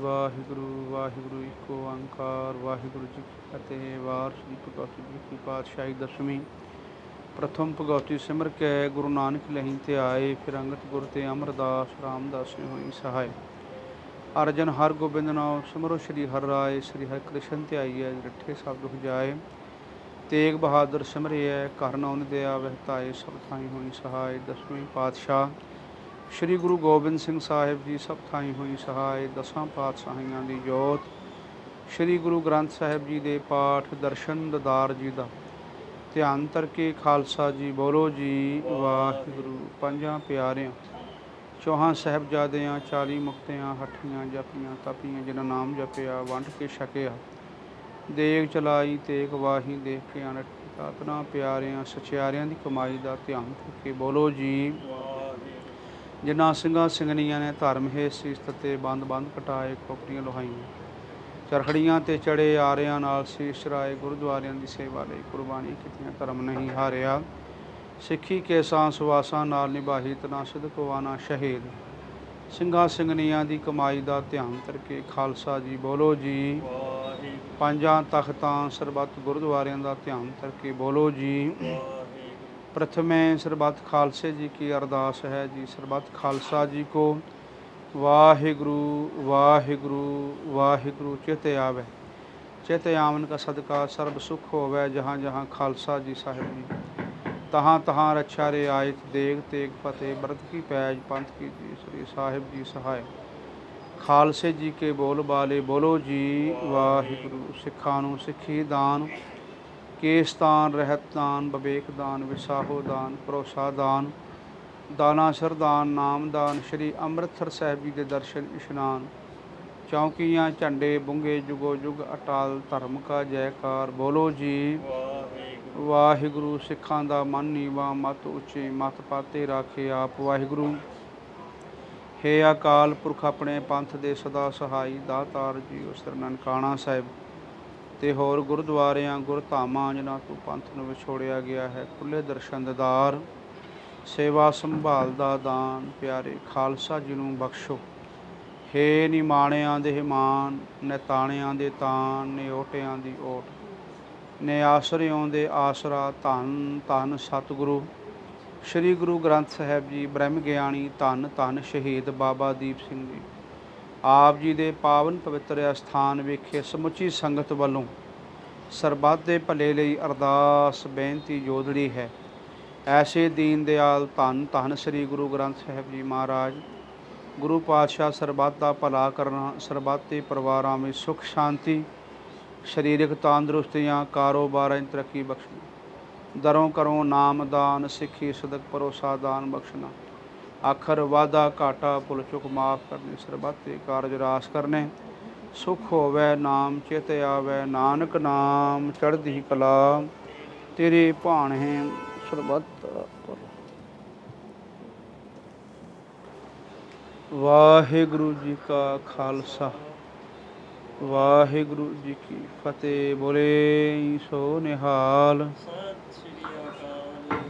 ਵਾਹਿਗੁਰੂ ਵਾਹਿਗੁਰੂ ਇੱਕੋ ਓੰਕਾਰ ਵਾਹਿਗੁਰੂ ਜੀ ਕੀ ਫਤਿਹ, ਵਾਰ ਸ੍ਰੀ ਭਗਵਤੀ ਜੀ ਕੀ ਪਾਤਸ਼ਾਹੀ ਦਸਵੀਂ। ਪ੍ਰਥਮ ਭਗਵਤੀ ਸਿਮਰ ਕੇ, ਗੁਰੂ ਨਾਨਕ ਲਹੀਂ ਤੇ ਆਏ, ਫਿਰ ਅੰਗਤ ਗੁਰ ਤੇ ਅਮਰਦਾਸ ਰਾਮਦਾਸ ਨੇ ਹੋਈ ਸਹਾਇ। ਅਰਜਨ ਹਰ ਗੋਬਿੰਦ ਨਾਮ ਸਿਮਰੋ ਸ੍ਰੀ ਹਰਿ ਰਾਏ, ਸ੍ਰੀ ਹਰਿ ਕ੍ਰਿਸ਼ਨ ਤੇ ਆਈਐ ਸਭ ਸ਼ਬਦ ਜਾਏ। ਤੇਗ ਬਹਾਦਰ ਸਿਮਰਿਐ, ਘਰ ਦੇ ਦਿਆ ਵਹਿਤਾਏ ਸਭ ਥਾਈ ਹੋਈ ਸਹਾਇ। ਦਸਵੀਂ ਪਾਤਸ਼ਾਹ ਸ੍ਰੀ ਗੁਰੂ ਗੋਬਿੰਦ ਸਿੰਘ ਸਾਹਿਬ ਜੀ ਸਭ ਥਾਈ ਹੋਈ ਸਹਾਇ ਦਸਾਂ ਪਾਤਸ਼ਾਹੀਆਂ ਦੀ ਜੋਤ। ਸ੍ਰੀ ਗੁਰੂ ਗ੍ਰੰਥ ਸਾਹਿਬ ਜੀ ਦੇ ਪਾਠ ਦਰਸ਼ਨ ਦਦਾਰ ਜੀ ਦਾ। ਧਿਆਨ ਤਰ ਕੇ ਖਾਲਸਾ ਜੀ ਬੋਲੋ ਜੀ, ਵਾਹਿਗੁਰੂ। ਪੰਜਾਂ ਪਿਆਰਿਆਂ, ਚੌਹਾਂ ਸਾਹਿਬਜ਼ਾਦਿਆਂ 40 ਮੁਕਤਿਆਂ, ਹੱਠੀਆਂ ਜਪੀਆਂ, ਤਪੀਆਂ ਜਿਹਨਾਂ ਨਾਮ ਜਪਿਆ, ਵੰਡ ਕੇ ਛਕਿਆ। ਦੇਗ ਚਲਾਈ, ਤੇਗ ਵਾਹੀ ਦੇਖ ਕੇ ਅਨਟ ਤਾਤਨਾ ਪਿਆਰਿਆਂ, ਸਚਿਆਰਿਆਂ ਦੀ ਕਮਾਈ ਦਾ ਧਿਆਨ ਕਰਕੇ ਬੋਲੋ ਜੀ ਜਿਨ੍ਹਾਂ ਸਿੰਘਾਂ ਸਿੰਘਣੀਆਂ ਨੇ ਧਰਮ ਹੈ ਸੀਸ ਤੇ ਬੰਦ ਬੰਦ ਕਟਾਏ ਖੋਪਰੀਆਂ ਲੋਹਾਈਆਂ। ਚਰਖੜੀਆਂ ਤੇ ਚੜੇ ਆਰਿਆਂ ਨਾਲ ਸੀਸ ਚਰਾਏ ਗੁਰਦੁਆਰਿਆਂ ਦੀ ਸੇਵਾ ਲਈ ਕੁਰਬਾਨੀ ਕੀਤੀਆਂ। ਧਰਮ ਨਹੀਂ ਹਾਰਿਆ। ਸਿੱਖੀ ਕੇ ਸਾਂਸ ਵਾਸਾਂ ਨਾਲ ਨਿਭਾਹੀ ਤਨਾ ਸਿਦਕਵਾਨਾ ਸ਼ਹੀਦ। ਸਿੰਘਾਂ ਸਿੰਘਣੀਆਂ ਦੀ ਕਮਾਈ ਦਾ ਧਿਆਨ ਕਰਕੇ ਖਾਲਸਾ ਜੀ ਬੋਲੋ ਜੀ। ਪੰਜਾਂ ਤਖਤਾਂ ਸਰਬੱਤ ਗੁਰਦੁਆਰਿਆਂ ਦਾ ਧਿਆਨ ਕਰਕੇ ਬੋਲੋ ਜੀ। ਪ੍ਰਥਮੇ ਸਰਬੱਤ ਖਾਲਸੇ ਜੀ ਕੀ ਅਰਦਾਸ ਹੈ ਜੀ ਸਰਬੱਤ ਖਾਲਸਾ ਜੀ ਕੋ ਵਾਹਿਗੁਰੂ ਵਾਹਿਗੁਰੂ ਵਾਹਿਗੁਰੂ ਚਿਤ ਆਵੇ ਚਿਤ ਆਵਨ ਕਾ ਸਦਕਾ ਸਰਬ ਸੁਖ ਹੋਵੇ ਜਹਾਂ ਜਹਾਂ ਖਾਲਸਾ ਜੀ ਸਾਹਿਬ ਜੀ ਤਹਾਂ ਤਹਾਂ ਰੱਛਾ ਰੇ ਆਇਤ ਦੇਗ ਤੇਗ ਫਤਿਹ ਬਰਤ ਕੀ ਪੈਜ ਪੰਥ ਕੀ ਜੀ ਸ੍ਰੀ ਸਾਹਿਬ ਜੀ ਸਹਾਇ ਖਾਲਸੇ ਜੀ ਕੇ ਬੋਲ ਬਾਲੇ ਬੋਲੋ ਜੀ ਵਾਹਿਗੁਰੂ ਸਿੱਖਾਂ ਨੂੰ ਸਿੱਖੀ ਦਾਨ ਕੇਸਤਾਨ ਰਹਿਤਦਾਨ ਵਿਵੇਕਦਾਨ ਬਵੇਕ ਦਾਨ, ਵਿਸਾਹੋ ਦਾਨ, ਭਰੋਸਾ ਦਾਨ ਦਾਨਾ ਸਰਦਾਨ ਨਾਮਦਾਨ ਸ਼੍ਰੀ ਅੰਮ੍ਰਿਤਸਰ ਸਾਹਿਬ ਜੀ ਦੇ ਦਰਸ਼ਨ ਇਸ਼ਨਾਨ, ਚੌਂਕੀਆਂ, ਝੰਡੇ, ਬੁੰਗੇ, ਜੁਗੋ ਜੁਗ, ਅਟਾਲ, ਧਰਮ ਕਾ ਜੈਕਾਰ, ਬੋਲੋ ਜੀ। ਵਾਹਿਗੁਰੂ, ਸਿੱਖਾਂ ਦਾ ਮਨ ਨੀਵਾ, ਮਤ ਉੱਚੀ, ਮਤ ਪਾਤੇ ਰਾਖੇ ਆਪ, ਵਾਹਿਗੁਰੂ। ਹੇ ਅਕਾਲ ਪੁਰਖ ਆਪਣੇ ਪੰਥ ਦੇ ਸਦਾ ਸਹਾਈ, ਦਾਤਾਰ ਜੀ ਉਸਰ ਨਨਕਾਣਾ ਸਾਹਿਬ। ਤੇ ਹੋਰ ਗੁਰਦੁਆਰਿਆਂ, ਗੁਰਧਾਮਾਂ, ਜਿਨ੍ਹਾਂ ਤੋਂ ਪੰਥ ਨੂੰ ਵਿਛੋੜਿਆ ਗਿਆ ਹੈ ਖੁੱਲੇ ਦਰਸ਼ਨ ਦਿਦਾਰ ਸੇਵਾ ਸੰਭਾਲ ਦਾ ਦਾਨ, ਪਿਆਰੇ ਖਾਲਸਾ ਜੀ ਨੂੰ ਬਖਸ਼ੋ। ਹੇ ਨਿਮਾਣਿਆਂ ਦੇ ਮਾਨ ਨੈਤਾਣਿਆਂ ਦੇ ਤਾਨ ਨਿਓਟਿਆਂ ਦੀ ਓਟ, ਨੇ ਆਸਰਿਆਂ ਦੇ ਆਸਰਾ ਧੰਨ ਧੰਨ ਸਤਿਗੁਰੂ। ਸ੍ਰੀ ਗੁਰੂ ਗ੍ਰੰਥ ਸਾਹਿਬ ਜੀ ਬ੍ਰਹਮ ਗਿਆਨੀ ਧੰਨ ਧੰਨ ਸ਼ਹੀਦ ਬਾਬਾ ਦੀਪ ਸਿੰਘ ਜੀ। ਆਪ ਜੀ ਦੇ ਪਾਵਨ ਪਵਿੱਤਰ ਅਸਥਾਨ ਵਿਖੇ ਸਮੁੱਚੀ ਸੰਗਤ ਵੱਲੋਂ ਸਰਬੱਤ ਦੇ ਭਲੇ ਲਈ ਅਰਦਾਸ ਬੇਨਤੀ ਜੋਦੜੀ ਹੈ। ਐਸੇ ਦੀਨ ਦਿਆਲ ਧੰਨ ਧੰਨ ਸ੍ਰੀ ਗੁਰੂ ਗ੍ਰੰਥ ਸਾਹਿਬ ਜੀ ਮਹਾਰਾਜ, ਗੁਰੂ ਪਾਤਸ਼ਾਹ ਸਰਬੱਤ ਦਾ ਭਲਾ ਕਰਨਾ, ਸਰਬੱਤ ਦੇ ਪਰਿਵਾਰਾਂ ਵਿੱਚ ਸੁਖ, ਸ਼ਾਂਤੀ, ਸਰੀਰਕ ਤੰਦਰੁਸਤੀਆਂ, ਕਾਰੋਬਾਰਾਂ ਤਰੱਕੀ ਬਖਸ਼ਣਾ, ਦਰੋਂ ਕਰੋ ਨਾਮਦਾਨ ਸਿੱਖੀ, ਸਦਕ, ਭਰੋਸਾ, ਦਾਨ ਬਖਸ਼ਣਾ। ਆਖਰ ਵਾਦਾ ਘਾਟਾ, ਭੁੱਲ ਚੁੱਕ ਮਾਫ ਕਰਨੇ, ਸਰਬੱਤ ਦੇ ਕਾਰਜ ਰਾਸ ਕਰਨੇ। ਸੁਖ ਹੋਵੇ ਨਾਮ, ਚਿਤ ਆਵੇ ਨਾਨਕ ਨਾਮ, ਚੜ੍ਹਦੀ ਕਲਾ। ਤੇਰੇ ਭਾਣੇ ਸਰਬੱਤ ਪਰ। ਵਾਹਿਗੁਰੂ ਜੀ ਕਾ ਖਾਲਸਾ, ਵਾਹਿਗੁਰੂ ਜੀ ਕੀ ਫਤਿਹ। ਬੋਲੇ ਸੋ ਨਿਹਾਲ।